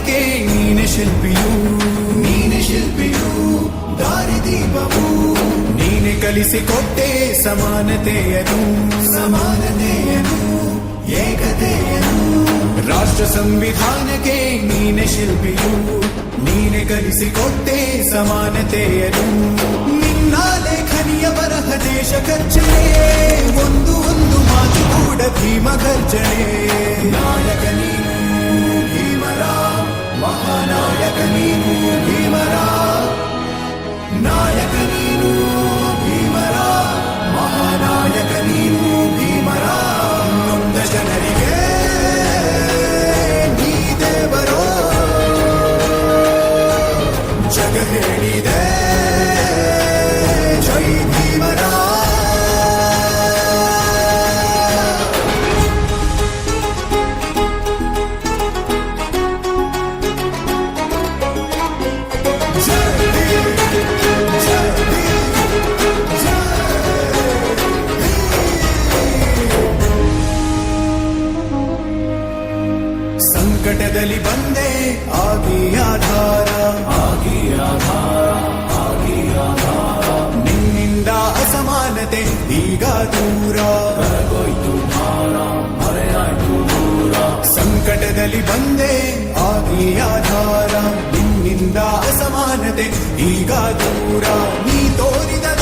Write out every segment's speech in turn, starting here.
ಸಂವಿಧಾನಕ್ಕೆ ನೀನೆ ಶಿಲ್ಪಿಯು ನೀನೆ ಶಿಲ್ಪಿಯು ದಾರಿದೀಪವು ನೀನೆ ಕಲಿಸಿಕೊಟ್ಟೆ ಸಮಾನತೆಯನು ಸಮಾನತೆಯನು ಏಕತೆಯನು ರಾಷ್ಟ್ರ ಸಂವಿಧಾನಕ್ಕೆ ನೀನೆ ಶಿಲ್ಪಿಯು ನೀನೆ ಕಲಿಸಿಕೊಟ್ಟೆ ಸಮಾನತೆಯನು ನಿನ್ನ ಲೇಖನಿಯ ಬರಹ ದೇಶ ಖರ್ಚನೆ ಒಂದು ಒಂದು ಮಾತು ಕೂಡ ಭೀಮ ಗರ್ಜನೆ Kanimu Bimara. ಸಂಕಟದಲ್ಲಿ ಬಂದೆ, ಆಗಿ ಆಧಾರ. ಆಗಿ ಆಧಾರ ಆಗಿ ಆಧಾರ. ನಿನ್ನಿಂದ ಅಸಮಾನತೆ, ಈಗ ದೂರ. ಕರಗೋಯ್ತು ಭಾರ ಮರೆಯಾಯ್ತು ದೂರ. ಸಂಕಟದಲ್ಲಿ ಬಂದೆ, ಆಗಿ ಆಧಾರ. ನಿನ್ನಿಂದ ಅಸಮಾನತೆ, ಈಗ ದೂರ. ನೀ ತೋರಿದ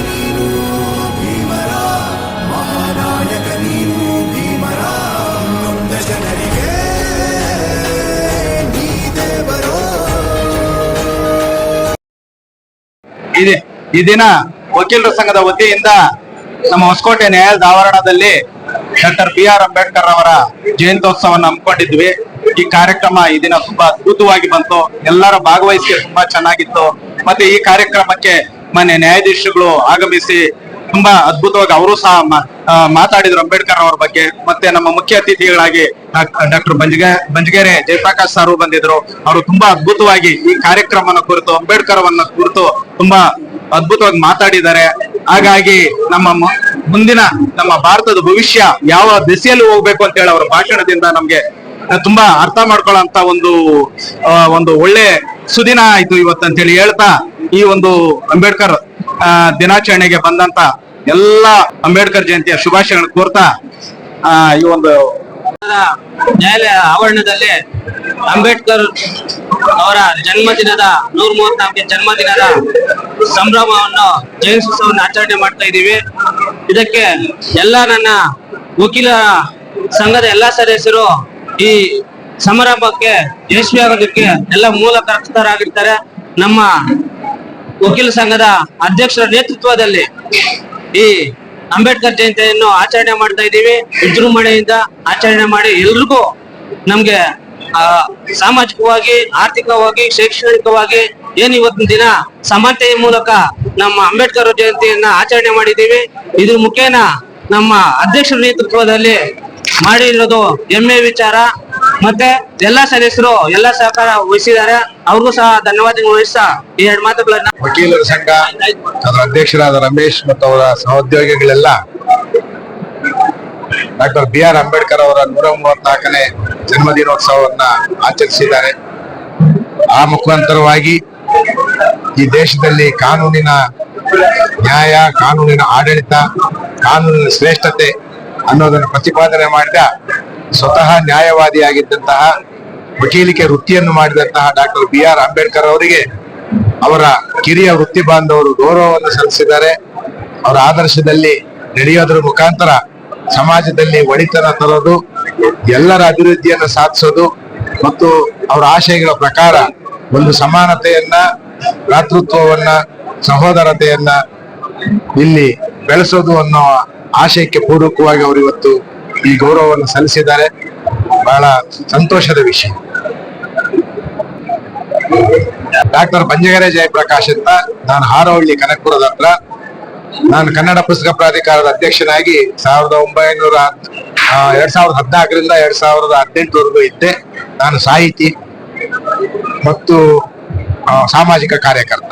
ಈ ದಿನ ವಕೀಲರ ಸಂಘದ ವತಿಯಿಂದ ನಮ್ಮ ಹೊಸಕೋಟೆ ನ್ಯಾಯಾಲಯದ ಆವರಣದಲ್ಲಿ ಡಾಕ್ಟರ್ ಬಿ ಆರ್ ಅಂಬೇಡ್ಕರ್ ಅವರ ಜಯಂತ್ಯೋತ್ಸವವನ್ನು ಹಮ್ಮಿಕೊಂಡಿದ್ವಿ. ಈ ಕಾರ್ಯಕ್ರಮ ಈ ದಿನ ತುಂಬಾ ಅದ್ಭುತವಾಗಿ ಬಂತು. ಎಲ್ಲರ ಭಾಗವಹಿಸಿ ತುಂಬಾ ಚೆನ್ನಾಗಿತ್ತು. ಮತ್ತೆ ಈ ಕಾರ್ಯಕ್ರಮಕ್ಕೆ ಮನೆ ನ್ಯಾಯಾಧೀಶಗಳು ಆಗಮಿಸಿ ತುಂಬಾ ಅದ್ಭುತವಾಗಿ ಅವರು ಸಹ ಮಾತಾಡಿದ್ರು ಅಂಬೇಡ್ಕರ್ ಅವರ ಬಗ್ಗೆ. ಮತ್ತೆ ನಮ್ಮ ಮುಖ್ಯ ಅತಿಥಿಗಳಾಗಿ ಡಾಕ್ಟರ್ ಬಂಜ್ಗೆ ಬಂಜಗೆರೆ ಜಯಪ್ರಕಾಶ್ ಸಾರು ಬಂದಿದ್ರು. ಅವರು ತುಂಬಾ ಅದ್ಭುತವಾಗಿ ಈ ಕಾರ್ಯಕ್ರಮನ ಕುರಿತು ಅಂಬೇಡ್ಕರ್ ಅವನ್ನ ಕುರಿತು ತುಂಬಾ ಅದ್ಭುತವಾಗಿ ಮಾತಾಡಿದ್ದಾರೆ. ಹಾಗಾಗಿ ನಮ್ಮ ಮುಂದಿನ ನಮ್ಮ ಭಾರತದ ಭವಿಷ್ಯ ಯಾವ ದಿಸೆಯಲ್ಲಿ ಹೋಗ್ಬೇಕು ಅಂತ ಹೇಳಿ ಅವರ ಭಾಷಣದಿಂದ ನಮ್ಗೆ ತುಂಬಾ ಅರ್ಥ ಮಾಡ್ಕೊಳ್ಳೋಂತ ಒಂದು ಆ, ಒಂದು ಒಳ್ಳೆ ಸುದಿನ ಆಯ್ತು ಇವತ್ತು ಅಂತ ಹೇಳಿ ಹೇಳ್ತಾ ಈ ಒಂದು ಅಂಬೇಡ್ಕರ್ ದಿನಾಚರಣೆಗೆ ಬಂದಂತ ಎಲ್ಲ ಅಂಬೇಡ್ಕರ್ ಜಯಂತಿಯ ಶುಭಾಶಯಗಳನ್ನು ಕೋರ್ತಾ ಈ ಒಂದು ನ್ಯಾಯಾಲಯ ಆವರಣದಲ್ಲಿ ಅಂಬೇಡ್ಕರ್ ಅವರ ಜನ್ಮದಿನದ ನೂರ ಮೂವತ್ನಾಲ್ಕನೇ ಜನ್ಮದಿನದ ಸಂಭ್ರಮವನ್ನು ಜಯಂತ್ಯುತ್ಸವವನ್ನು ಆಚರಣೆ ಮಾಡ್ತಾ ಇದ್ದೀವಿ. ಇದಕ್ಕೆ ಎಲ್ಲ ನನ್ನ ವಕೀಲ ಸಂಘದ ಎಲ್ಲ ಸದಸ್ಯರು ಈ ಸಮಾರಂಭಕ್ಕೆ ಯಶಸ್ವಿ ಆಗೋದಕ್ಕೆ ಎಲ್ಲ ಮೂಲ ಕರ್ತರಾಗಿರ್ತಾರೆ ನಮ್ಮ ವಕೀಲ ಸಂಘದ ಅಧ್ಯಕ್ಷರ ನೇತೃತ್ವದಲ್ಲಿ ಈ ಅಂಬೇಡ್ಕರ್ ಜಯಂತಿಯನ್ನು ಆಚರಣೆ ಮಾಡ್ತಾ ಇದ್ದೀವಿ. ವಿಜೃಂಭಣೆಯಿಂದ ಆಚರಣೆ ಮಾಡಿ ಎಲ್ರಿಗೂ ನಮ್ಗೆ ಆ, ಸಾಮಾಜಿಕವಾಗಿ ಆರ್ಥಿಕವಾಗಿ ಶೈಕ್ಷಣಿಕವಾಗಿ ಏನ್ ಇವತ್ತಿನ ದಿನ ಸಮಾನತೆಯ ಮೂಲಕ ನಮ್ಮ ಅಂಬೇಡ್ಕರ್ ಜಯಂತಿಯನ್ನ ಆಚರಣೆ ಮಾಡಿದ್ದೀವಿ. ಇದ್ರ ಮುಖೇನ ನಮ್ಮ ಅಧ್ಯಕ್ಷರ ನೇತೃತ್ವದಲ್ಲಿ ಮಾಡಿರೋದು ಹೆಮ್ಮೆ ವಿಚಾರ. ಮತ್ತೆ ಎಲ್ಲಾ ಸದಸ್ಯರು, ಎಲ್ಲಾ ಸಹಕಾರ ವಹಿಸಿದ್ದಾರೆ. ಅವ್ರಿಗೂ ಸಹ ಧನ್ಯವಾದಗಳು ವಹಿಸ್ತಾ ಈ ಎರಡು ಮಾತುಗಳನ್ನ ವಕೀಲರ ಸಂಘ, ಅದರ ಅಧ್ಯಕ್ಷರಾದ ರಮೇಶ್ ಮತ್ತು ಅವರ ಸಹೋದ್ಯೋಗಿಗಳೆಲ್ಲ ಡಾಕ್ಟರ್ ಬಿ ಆರ್ ಅಂಬೇಡ್ಕರ್ ಅವರ ನೂರ ಮೂವತ್ನಾಲ್ಕನೇ ಜನ್ಮದಿನೋತ್ಸವವನ್ನ ಆಚರಿಸಿದ್ದಾರೆ. ಆ ಮುಖಾಂತರವಾಗಿ ಈ ದೇಶದಲ್ಲಿ ಕಾನೂನಿನ ನ್ಯಾಯ, ಕಾನೂನಿನ ಆಡಳಿತ, ಕಾನೂನಿನ ಶ್ರೇಷ್ಠತೆ ಅನ್ನೋದನ್ನು ಪ್ರತಿಪಾದನೆ ಮಾಡಿದ ಸ್ವತಃ ನ್ಯಾಯವಾದಿಯಾಗಿದ್ದಂತಹ ವಕೀಲಿಕೆ ವೃತ್ತಿಯನ್ನು ಮಾಡಿದಂತಹ ಡಾಕ್ಟರ್ ಬಿ ಆರ್ ಅಂಬೇಡ್ಕರ್ ಅವರಿಗೆ ಅವರ ಕಿರಿಯ ವೃತ್ತಿ ಬಾಂಧವರು ಗೌರವವನ್ನು ಸಲ್ಲಿಸಿದ್ದಾರೆ. ಅವರ ಆದರ್ಶದಲ್ಲಿ ನಡೆಯೋದ್ರ ಮುಖಾಂತರ ಸಮಾಜದಲ್ಲಿ ಒಳಿತನ ತರೋದು, ಎಲ್ಲರ ಅಭಿವೃದ್ಧಿಯನ್ನು ಸಾಧಿಸೋದು ಮತ್ತು ಅವರ ಆಶಯಗಳ ಪ್ರಕಾರ ಒಂದು ಸಮಾನತೆಯನ್ನ, ಭ್ರಾತೃತ್ವವನ್ನ, ಸಹೋದರತೆಯನ್ನ ಇಲ್ಲಿ ಬೆಳೆಸೋದು ಅನ್ನೋ ಆಶಯಕ್ಕೆ ಪೂರಕವಾಗಿ ಅವರು ಇವತ್ತು ಈ ಗೌರವವನ್ನು ಸಲ್ಲಿಸಿದ್ದಾರೆ. ಬಹಳ ಸಂತೋಷದ ವಿಷಯ. ಡಾಕ್ಟರ್ ಬಂಜಗರೆ ಜಯಪ್ರಕಾಶ್ ಅಂತ ನಾನು ಹಾರೋಹಳ್ಳಿ ಕನಕಪುರದ ಹತ್ರ. ನಾನು ಕನ್ನಡ ಪುಸ್ತಕ ಪ್ರಾಧಿಕಾರದ ಅಧ್ಯಕ್ಷನಾಗಿ ಸಾವಿರದ ಒಂಬೈನೂರ ಎರಡ್ ಸಾವಿರದ ಹದಿನಾಲ್ಕರಿಂದ ಎರಡ್ ಸಾವಿರದ ಹದಿನೆಂಟರವರೆಗೂ ಇದ್ದೆ. ನಾನು ಸಾಹಿತಿ ಮತ್ತು ಸಾಮಾಜಿಕ ಕಾರ್ಯಕರ್ತ.